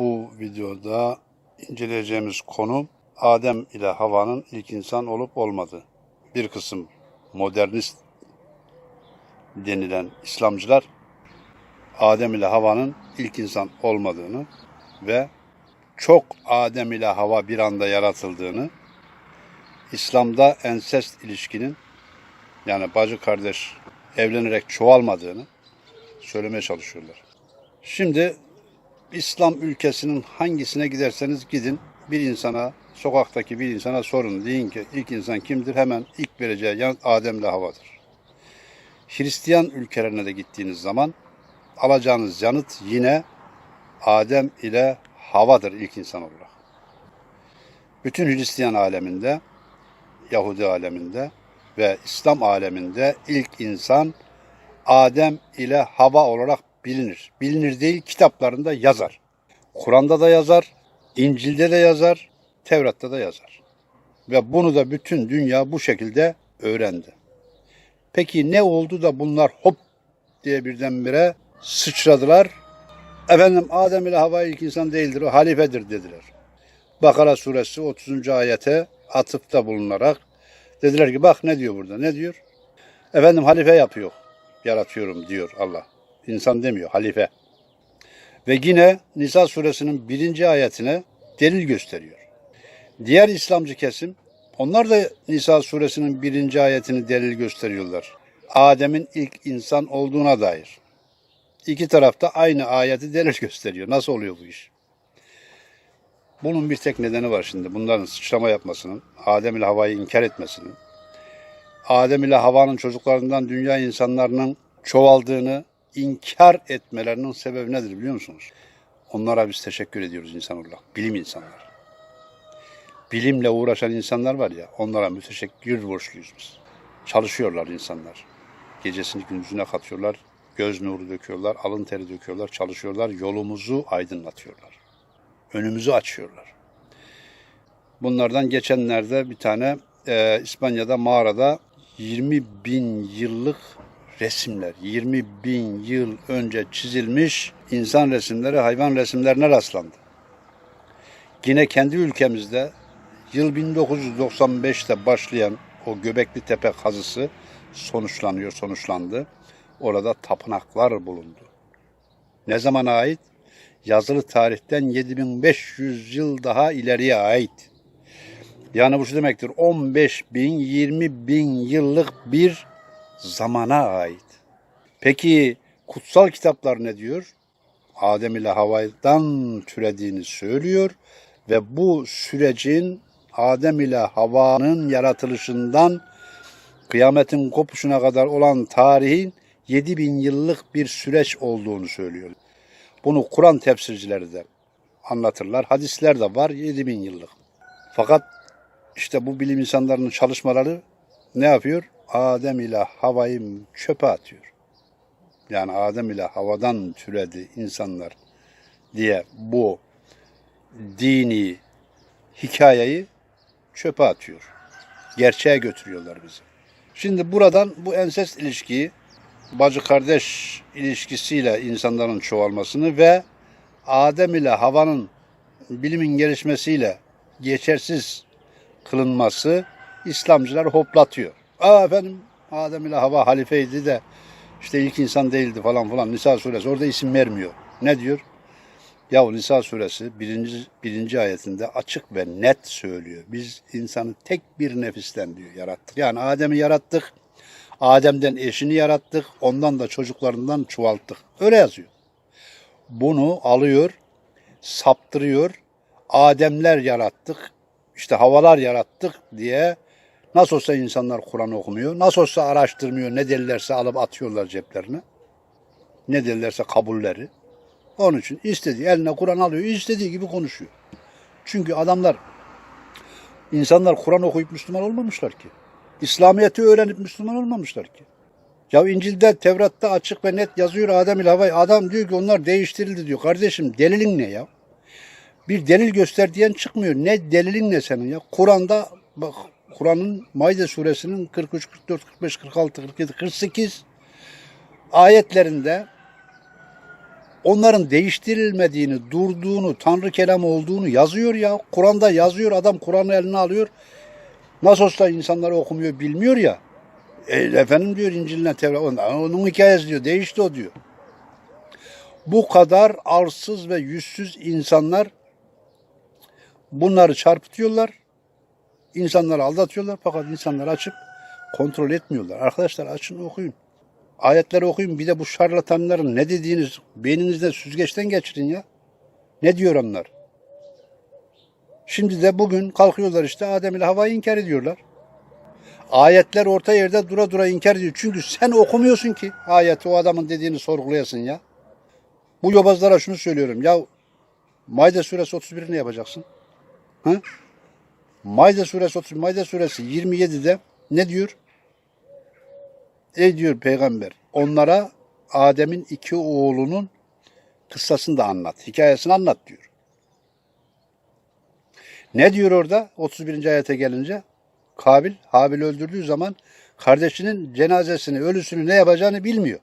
Bu videoda inceleyeceğimiz konu Adem ile Havva'nın ilk insan olup olmadığı. Bir kısım modernist denilen İslamcılar Adem ile Havva'nın ilk insan olmadığını ve çok Adem ile Havva bir anda yaratıldığını, İslam'da ensest ilişkinin yani bacı kardeş evlenerek çoğalmadığını söylemeye çalışıyorlar. Şimdi İslam ülkesinin hangisine giderseniz gidin bir insana, sokaktaki bir insana sorun. Deyin ki ilk insan kimdir? Hemen ilk vereceği yan Adem ile Havva'dır. Hristiyan ülkelerine de gittiğiniz zaman alacağınız yanıt yine Adem ile Havva'dır ilk insan olarak. Bütün Hristiyan aleminde, Yahudi aleminde ve İslam aleminde ilk insan Adem ile Hava olarak bilinir. Bilinir değil kitaplarında yazar. Kur'an'da da yazar, İncil'de de yazar, Tevrat'ta da yazar. Ve bunu da bütün dünya bu şekilde öğrendi. Peki ne oldu da bunlar hop diye birdenbire sıçradılar. Efendim Adem ile Hava ilk insan değildir, o halifedir dediler. Bakara suresi 30. ayete atıfta bulunarak dediler ki bak ne diyor burada, ne diyor? Efendim halife yapıyor, yaratıyorum diyor Allah. İnsan demiyor, halife. Ve yine Nisa suresinin birinci ayetine delil gösteriyor. Diğer İslamcı kesim, onlar da Nisa suresinin birinci ayetini delil gösteriyorlar. Adem'in ilk insan olduğuna dair. İki tarafta aynı ayeti delil gösteriyor. Nasıl oluyor bu iş? Bunun bir tek nedeni var şimdi. Bunların sıçrama yapmasının, Adem ile Havva'yı inkar etmesinin, Adem ile Havva'nın çocuklarından dünya insanlarının çoğaldığını inkar etmelerinin sebebi nedir biliyor musunuz? Onlara biz teşekkür ediyoruz insan olarak. Bilim insanlar. Bilimle uğraşan insanlar var ya, onlara müteşekkir borçluyuz biz. Çalışıyorlar insanlar. Gecesini gündüzüne katıyorlar, göz nuru döküyorlar, alın teri döküyorlar, çalışıyorlar, yolumuzu aydınlatıyorlar. Önümüzü açıyorlar. Bunlardan geçenlerde bir tane e, İspanya'da mağarada 20 bin yıllık resimler, 20 bin yıl önce çizilmiş insan resimleri, hayvan resimlerine rastlandı. Yine kendi ülkemizde yıl 1995'te başlayan o Göbekli Tepe kazısı sonuçlanıyor, sonuçlandı. Orada tapınaklar bulundu. Ne zamana ait? Yazılı tarihten 7500 yıl daha ileriye ait. Yani bu şu demektir 15 bin, 20 bin yıllık bir zamana ait. Peki kutsal kitaplar ne diyor? Adem ile Havva'dan türediğini söylüyor ve bu sürecin Adem ile Havva'nın yaratılışından kıyametin kopuşuna kadar olan tarihin 7000 yıllık bir süreç olduğunu söylüyor. Bunu Kur'an tefsircileri de anlatırlar. Hadisler de var 7000 yıllık. Fakat işte bu bilim insanlarının çalışmaları ne yapıyor? Adem ile Havva'yı çöpe atıyor. Yani Adem ile havadan türedi insanlar diye bu dini hikayeyi çöpe atıyor. Gerçeğe götürüyorlar bizi. Şimdi buradan bu ensest ilişkiyi bacı kardeş ilişkisiyle insanların çoğalmasını ve Adem ile Havva'nın bilimin gelişmesiyle geçersiz kılınması İslamcılar hoplatıyor. Aa efendim Adem ile Havva halifeydi de işte ilk insan değildi falan falan Nisa suresi orada isim vermiyor. Ne diyor? Ya Nisa suresi birinci, birinci ayetinde açık ve net söylüyor. Biz insanı tek bir nefisten diyor yarattık. Yani Adem'i yarattık. Adem'den eşini yarattık. Ondan da çocuklarından çoğalttık. Öyle yazıyor. Bunu alıyor, saptırıyor. Ademler yarattık. işte havalar yarattık diye Nasıl olsa insanlar Kur'an okumuyor. Nasıl olsa araştırmıyor. Ne derlerse alıp atıyorlar ceplerine. Ne derlerse kabulleri. Onun için istediği eline Kur'an alıyor. istediği gibi konuşuyor. Çünkü adamlar insanlar Kur'an okuyup Müslüman olmamışlar ki. İslamiyet'i öğrenip Müslüman olmamışlar ki. Ya İncil'de, Tevrat'ta açık ve net yazıyor Adem ile Havva. Adam diyor ki onlar değiştirildi diyor. Kardeşim delilin ne ya? Bir delil göster diyen çıkmıyor. Ne delilin ne senin ya? Kur'an'da bak Kur'an'ın Maide suresinin 43, 44, 45, 46, 47, 48 ayetlerinde onların değiştirilmediğini, durduğunu, Tanrı kelamı olduğunu yazıyor ya. Kur'an'da yazıyor. Adam Kur'an'ı eline alıyor. Nasıl olsa insanları okumuyor, bilmiyor ya. E, efendim diyor İncil'ine Tevrat, onun hikayesi diyor, değişti o diyor. Bu kadar arsız ve yüzsüz insanlar bunları çarpıtıyorlar. İnsanları aldatıyorlar fakat insanlar açıp kontrol etmiyorlar. Arkadaşlar açın okuyun. Ayetleri okuyun. Bir de bu şarlatanların ne dediğini beyninizde süzgeçten geçirin ya. Ne diyor onlar? Şimdi de bugün kalkıyorlar işte Adem ile Havva'yı inkar ediyorlar. Ayetler orta yerde dura dura inkar ediyor. Çünkü sen okumuyorsun ki ayeti o adamın dediğini sorgulayasın ya. Bu yobazlara şunu söylüyorum. Ya Maide suresi 31'i ne yapacaksın? Hı? Maide suresi 30, Maide suresi 27'de ne diyor? Ey diyor peygamber onlara Adem'in iki oğlunun kıssasını da anlat. Hikayesini anlat diyor. Ne diyor orada 31. ayete gelince? Kabil, Habil öldürdüğü zaman kardeşinin cenazesini, ölüsünü ne yapacağını bilmiyor.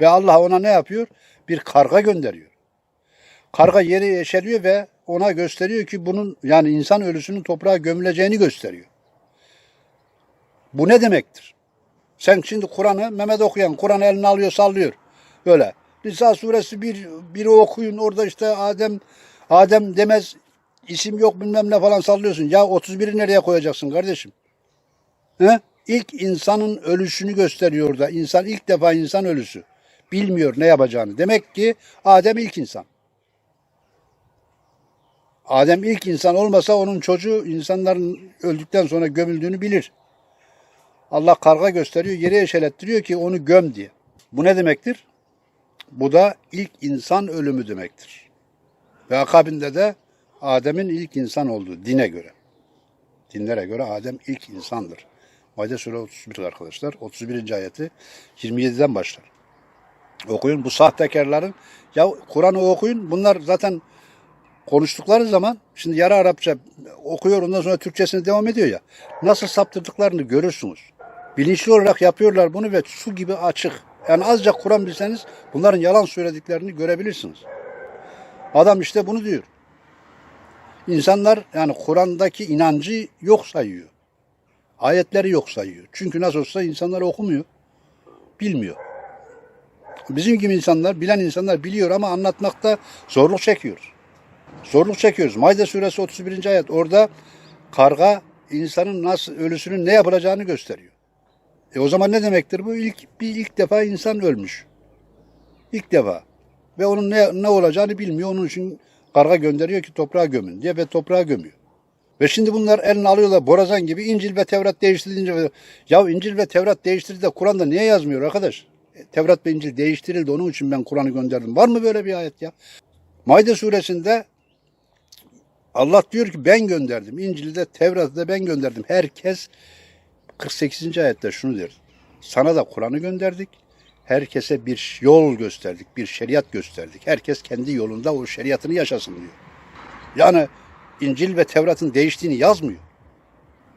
Ve Allah ona ne yapıyor? Bir karga gönderiyor. Karga yeri eşeliyor ve ona gösteriyor ki bunun yani insan ölüsünün toprağa gömüleceğini gösteriyor. Bu ne demektir? Sen şimdi Kur'an'ı Mehmet okuyan Kur'an'ı eline alıyor sallıyor. Böyle. Nisa suresi bir, biri okuyun orada işte Adem Adem demez isim yok bilmem ne falan sallıyorsun. Ya 31'i nereye koyacaksın kardeşim? He? İlk insanın ölüsünü gösteriyor orada. İnsan ilk defa insan ölüsü. Bilmiyor ne yapacağını. Demek ki Adem ilk insan. Adem ilk insan olmasa onun çocuğu insanların öldükten sonra gömüldüğünü bilir. Allah karga gösteriyor, yere eşelettiriyor ki onu göm diye. Bu ne demektir? Bu da ilk insan ölümü demektir. Ve akabinde de Adem'in ilk insan olduğu dine göre. Dinlere göre Adem ilk insandır. Maide Sure 31 arkadaşlar. 31. ayeti 27'den başlar. Okuyun bu sahtekarların. Ya Kur'an'ı okuyun. Bunlar zaten konuştukları zaman şimdi yarı Arapça okuyor ondan sonra Türkçesine devam ediyor ya. Nasıl saptırdıklarını görürsünüz. Bilinçli olarak yapıyorlar bunu ve su gibi açık. Yani azıcık Kur'an bilseniz bunların yalan söylediklerini görebilirsiniz. Adam işte bunu diyor. İnsanlar yani Kur'an'daki inancı yok sayıyor. Ayetleri yok sayıyor. Çünkü nasıl olsa insanlar okumuyor. Bilmiyor. Bizim gibi insanlar, bilen insanlar biliyor ama anlatmakta zorluk çekiyor. Zorluk çekiyoruz. Maide suresi 31. ayet. Orada karga insanın nasıl ölüsünün ne yapılacağını gösteriyor. E o zaman ne demektir bu? İlk bir ilk defa insan ölmüş. İlk defa. Ve onun ne, ne olacağını bilmiyor. Onun için karga gönderiyor ki toprağa gömün diye ve toprağa gömüyor. Ve şimdi bunlar eline alıyorlar borazan gibi İncil ve Tevrat değiştirilince ya İncil ve Tevrat değiştirildi de Kur'an'da niye yazmıyor arkadaş? E, Tevrat ve İncil değiştirildi onun için ben Kur'an'ı gönderdim. Var mı böyle bir ayet ya? Maide suresinde Allah diyor ki ben gönderdim. İncil'de, Tevrat'ta ben gönderdim. Herkes 48. ayette şunu der. Sana da Kur'an'ı gönderdik. Herkese bir yol gösterdik, bir şeriat gösterdik. Herkes kendi yolunda o şeriatını yaşasın diyor. Yani İncil ve Tevrat'ın değiştiğini yazmıyor.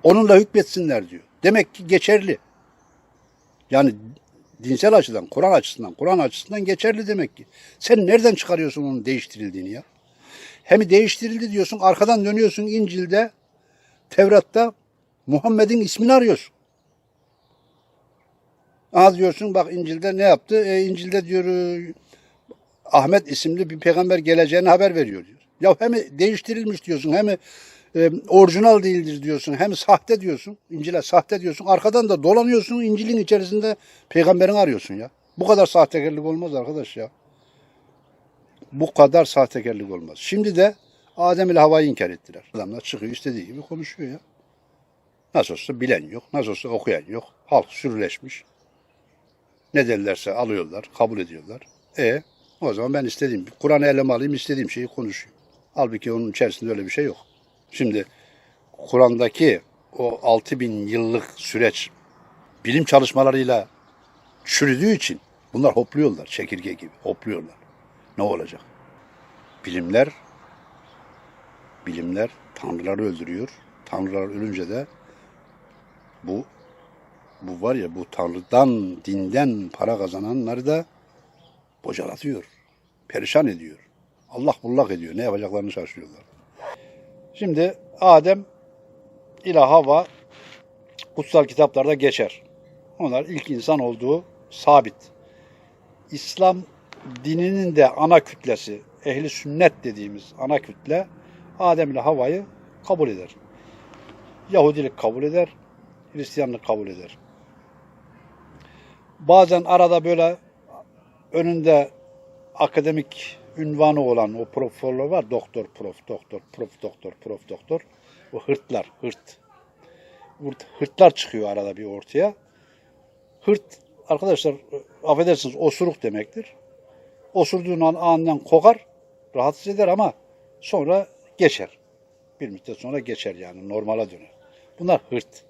Onunla hükmetsinler diyor. Demek ki geçerli. Yani dinsel açıdan, Kur'an açısından, Kur'an açısından geçerli demek ki. Sen nereden çıkarıyorsun onun değiştirildiğini ya? Hem değiştirildi diyorsun, arkadan dönüyorsun İncil'de, Tevrat'ta Muhammed'in ismini arıyorsun. Az diyorsun bak İncil'de ne yaptı? E, İncil'de diyor e, Ahmet isimli bir peygamber geleceğini haber veriyor diyor. Ya hem değiştirilmiş diyorsun hem e, orijinal değildir diyorsun hem sahte diyorsun. İncil'e sahte diyorsun. Arkadan da dolanıyorsun İncil'in içerisinde peygamberini arıyorsun ya. Bu kadar sahtekarlık olmaz arkadaş ya. Bu kadar sahtekarlık olmaz. Şimdi de Adem ile Havva'yı inkar ettiler. Adamlar çıkıyor istediği gibi konuşuyor ya. Nasıl olsa bilen yok, nasıl olsa okuyan yok. Halk sürüleşmiş. Ne derlerse alıyorlar, kabul ediyorlar. E o zaman ben istediğim, Kur'an'ı elime alayım, istediğim şeyi konuşayım. Halbuki onun içerisinde öyle bir şey yok. Şimdi Kur'an'daki o 6000 yıllık süreç bilim çalışmalarıyla çürüdüğü için bunlar hopluyorlar çekirge gibi hopluyorlar. Ne olacak? Bilimler bilimler tanrıları öldürüyor. Tanrılar ölünce de bu bu var ya bu tanrıdan, dinden para kazananları da bocalatıyor. perişan ediyor. Allah bullak ediyor. Ne yapacaklarını şaşırıyorlar. Şimdi Adem ile Havva kutsal kitaplarda geçer. Onlar ilk insan olduğu sabit. İslam dininin de ana kütlesi, ehli sünnet dediğimiz ana kütle Adem ile Havva'yı kabul eder. Yahudilik kabul eder, Hristiyanlık kabul eder. Bazen arada böyle önünde akademik ünvanı olan o profesörler var. Doktor, prof, doktor, prof, doktor, prof, doktor. O hırtlar, hırt. Hırt- Hırtlar çıkıyor arada bir ortaya. Hırt arkadaşlar affedersiniz osuruk demektir. Osurduğun an anından kokar, rahatsız eder ama sonra geçer. Bir müddet sonra geçer yani normala döner. Bunlar hırt.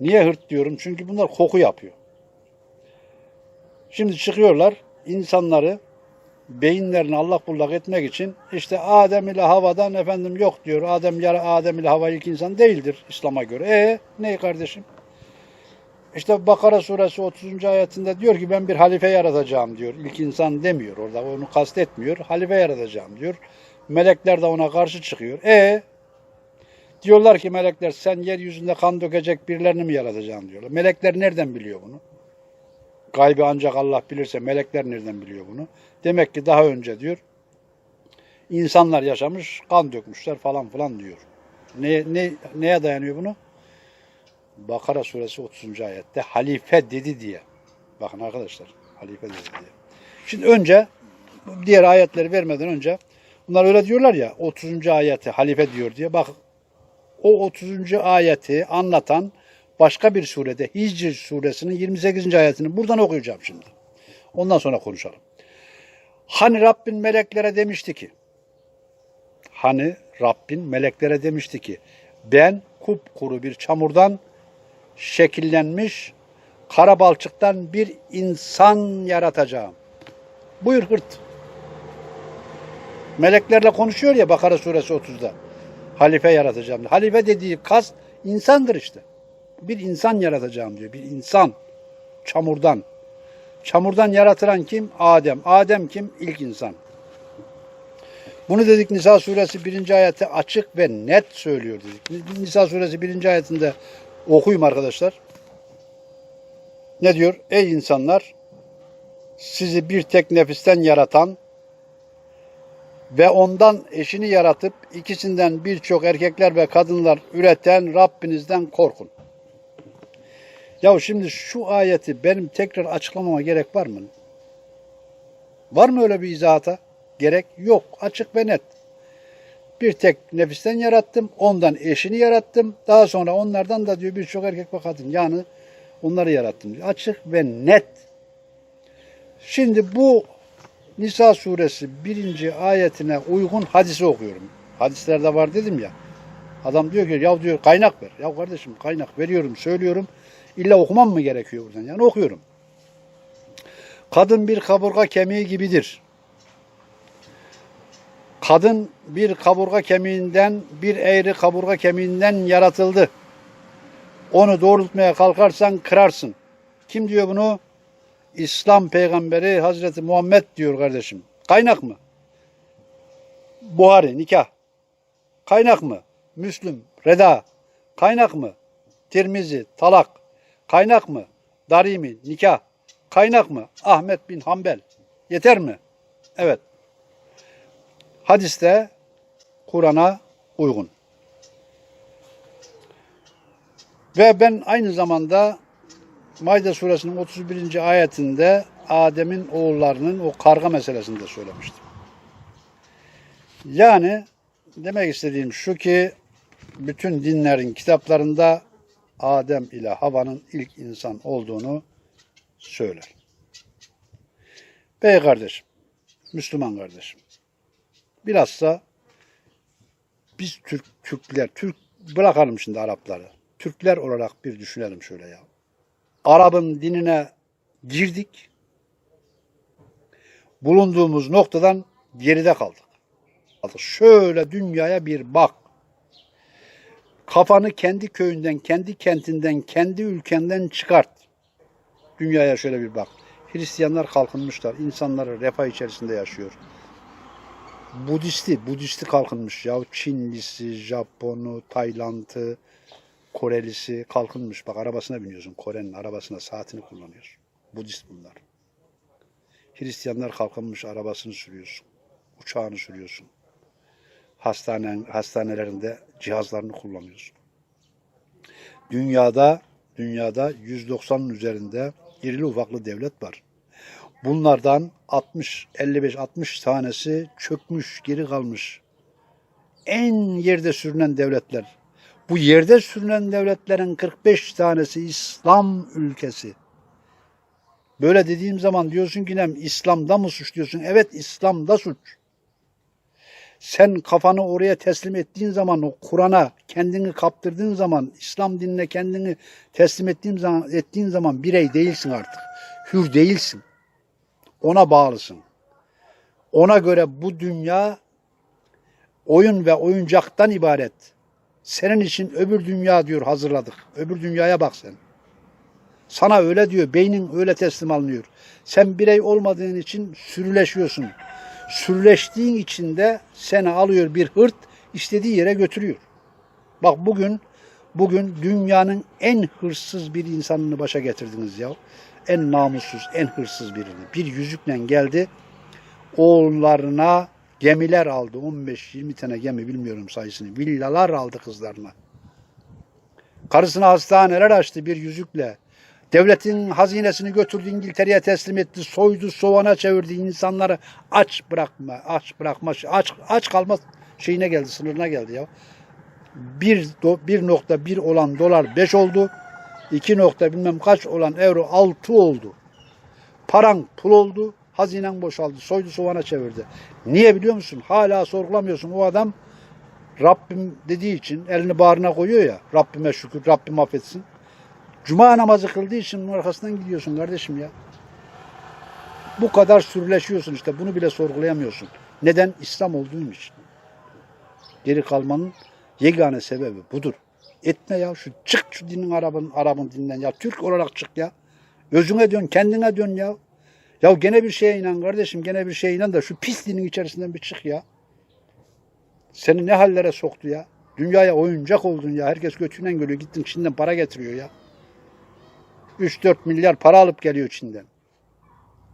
Niye hırt diyorum? Çünkü bunlar koku yapıyor. Şimdi çıkıyorlar insanları beyinlerini allak bullak etmek için işte Adem ile Hava'dan efendim yok diyor. Adem yarı Adem ile Hava ilk insan değildir İslam'a göre. E ne kardeşim? İşte Bakara suresi 30. ayetinde diyor ki ben bir halife yaratacağım diyor. İlk insan demiyor orada onu kastetmiyor. Halife yaratacağım diyor. Melekler de ona karşı çıkıyor. E diyorlar ki melekler sen yeryüzünde kan dökecek birilerini mi yaratacaksın diyorlar. Melekler nereden biliyor bunu? Gaybi ancak Allah bilirse melekler nereden biliyor bunu? Demek ki daha önce diyor insanlar yaşamış, kan dökmüşler falan filan diyor. Ne, ne, neye dayanıyor bunu? Bakara suresi 30. ayette halife dedi diye. Bakın arkadaşlar halife dedi diye. Şimdi önce diğer ayetleri vermeden önce bunlar öyle diyorlar ya 30. ayeti halife diyor diye. Bak o 30. ayeti anlatan başka bir surede Hicr suresinin 28. ayetini buradan okuyacağım şimdi. Ondan sonra konuşalım. Hani Rabbin meleklere demişti ki Hani Rabbin meleklere demişti ki ben kupkuru bir çamurdan şekillenmiş kara balçıktan bir insan yaratacağım. Buyur hırt. Meleklerle konuşuyor ya Bakara suresi 30'da. Halife yaratacağım. Halife dediği kast insandır işte. Bir insan yaratacağım diyor. Bir insan. Çamurdan. Çamurdan yaratılan kim? Adem. Adem kim? İlk insan. Bunu dedik Nisa suresi 1. ayette açık ve net söylüyor dedik. Nisa suresi 1. ayetinde okuyayım arkadaşlar. Ne diyor? Ey insanlar sizi bir tek nefisten yaratan ve ondan eşini yaratıp ikisinden birçok erkekler ve kadınlar üreten Rabbinizden korkun. Ya şimdi şu ayeti benim tekrar açıklamama gerek var mı? Var mı öyle bir izahata? Gerek yok. Açık ve net. Bir tek nefisten yarattım. Ondan eşini yarattım. Daha sonra onlardan da diyor birçok erkek ve kadın. Yani onları yarattım diyor. Açık ve net. Şimdi bu Nisa suresi birinci ayetine uygun hadisi okuyorum. Hadislerde var dedim ya. Adam diyor ki ya diyor kaynak ver. Ya kardeşim kaynak veriyorum söylüyorum. İlla okumam mı gerekiyor buradan? Yani okuyorum. Kadın bir kaburga kemiği gibidir. Kadın bir kaburga kemiğinden, bir eğri kaburga kemiğinden yaratıldı. Onu doğrultmaya kalkarsan kırarsın. Kim diyor bunu? İslam peygamberi Hazreti Muhammed diyor kardeşim. Kaynak mı? Buhari, nikah. Kaynak mı? Müslüm, Reda. Kaynak mı? Tirmizi, talak. Kaynak mı? Darimi, nikah. Kaynak mı? Ahmet bin Hanbel. Yeter mi? Evet. Hadiste Kur'an'a uygun. Ve ben aynı zamanda Maide suresinin 31. ayetinde Adem'in oğullarının o karga meselesini de söylemiştim. Yani demek istediğim şu ki bütün dinlerin kitaplarında Adem ile Hava'nın ilk insan olduğunu söyler. Bey kardeşim, Müslüman kardeşim. Bilhassa biz Türk, Türkler, Türk bırakalım şimdi Arapları. Türkler olarak bir düşünelim şöyle ya. Arap'ın dinine girdik. Bulunduğumuz noktadan geride kaldık. Şöyle dünyaya bir bak. Kafanı kendi köyünden, kendi kentinden, kendi ülkenden çıkart. Dünyaya şöyle bir bak. Hristiyanlar kalkınmışlar. İnsanları refah içerisinde yaşıyor. Budisti, Budisti kalkınmış ya. Çinlisi, Japonu, Tayland'ı, Korelisi kalkınmış. Bak arabasına biniyorsun. Kore'nin arabasına saatini kullanıyor. Budist bunlar. Hristiyanlar kalkınmış arabasını sürüyorsun. Uçağını sürüyorsun. Hastane, hastanelerinde cihazlarını kullanıyorsun. Dünyada dünyada 190'ın üzerinde irili ufaklı devlet var. Bunlardan 60, 55, 60 tanesi çökmüş, geri kalmış. En yerde sürünen devletler. Bu yerde sürünen devletlerin 45 tanesi İslam ülkesi. Böyle dediğim zaman diyorsun ki nem İslam'da mı suç diyorsun? Evet İslam'da suç. Sen kafanı oraya teslim ettiğin zaman o Kur'an'a kendini kaptırdığın zaman İslam dinine kendini teslim ettiğin zaman ettiğin zaman birey değilsin artık. Hür değilsin. Ona bağlısın. Ona göre bu dünya oyun ve oyuncaktan ibaret. Senin için öbür dünya diyor hazırladık. Öbür dünyaya bak sen. Sana öyle diyor. Beynin öyle teslim alınıyor. Sen birey olmadığın için sürüleşiyorsun. Sürüleştiğin için de seni alıyor bir hırt istediği yere götürüyor. Bak bugün bugün dünyanın en hırsız bir insanını başa getirdiniz ya. En namussuz, en hırsız birini. Bir yüzükle geldi. Oğullarına gemiler aldı. 15-20 tane gemi bilmiyorum sayısını. Villalar aldı kızlarına. Karısına hastaneler açtı bir yüzükle. Devletin hazinesini götürdü İngiltere'ye teslim etti. Soydu, soğana çevirdi insanları. Aç bırakma, aç bırakma, aç aç kalma şeyine geldi, sınırına geldi ya. Bir, do, bir nokta bir olan dolar 5 oldu. İki nokta bilmem kaç olan euro 6 oldu. Paran pul oldu. Hazinen boşaldı. Soydu soğana çevirdi. Niye biliyor musun? Hala sorgulamıyorsun. O adam Rabbim dediği için elini bağrına koyuyor ya. Rabbime şükür, Rabbim affetsin. Cuma namazı kıldığı için bunun arkasından gidiyorsun kardeşim ya. Bu kadar sürüleşiyorsun işte. Bunu bile sorgulayamıyorsun. Neden? İslam olduğun için. Geri kalmanın yegane sebebi budur. Etme ya şu çık şu dinin Arap'ın Arap'ın dininden ya. Türk olarak çık ya. Özüne dön, kendine dön ya. Ya gene bir şeye inan kardeşim, gene bir şeye inan da şu pis dinin içerisinden bir çık ya. Seni ne hallere soktu ya. Dünyaya oyuncak oldun ya. Herkes götünden geliyor. Gittin Çin'den para getiriyor ya. 3-4 milyar para alıp geliyor Çin'den.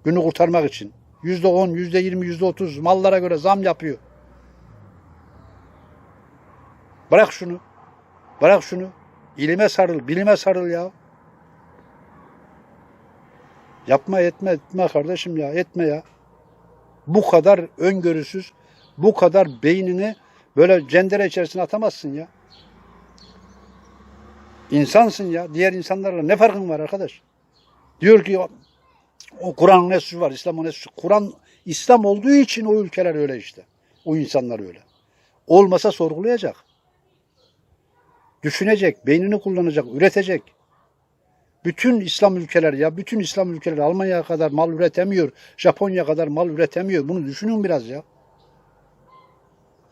Günü kurtarmak için. Yüzde on, yüzde yirmi, yüzde otuz mallara göre zam yapıyor. Bırak şunu. Bırak şunu. İlime sarıl, bilime sarıl ya. Yapma etme etme kardeşim ya etme ya. Bu kadar öngörüsüz, bu kadar beynini böyle cendere içerisine atamazsın ya. İnsansın ya. Diğer insanlarla ne farkın var arkadaş? Diyor ki o, Kur'an'ın ne suçu var, İslam'ın ne suçu? Kur'an İslam olduğu için o ülkeler öyle işte. O insanlar öyle. Olmasa sorgulayacak. Düşünecek, beynini kullanacak, üretecek. Bütün İslam ülkeleri ya, bütün İslam ülkeleri Almanya kadar mal üretemiyor, Japonya kadar mal üretemiyor. Bunu düşünün biraz ya.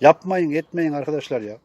Yapmayın, etmeyin arkadaşlar ya.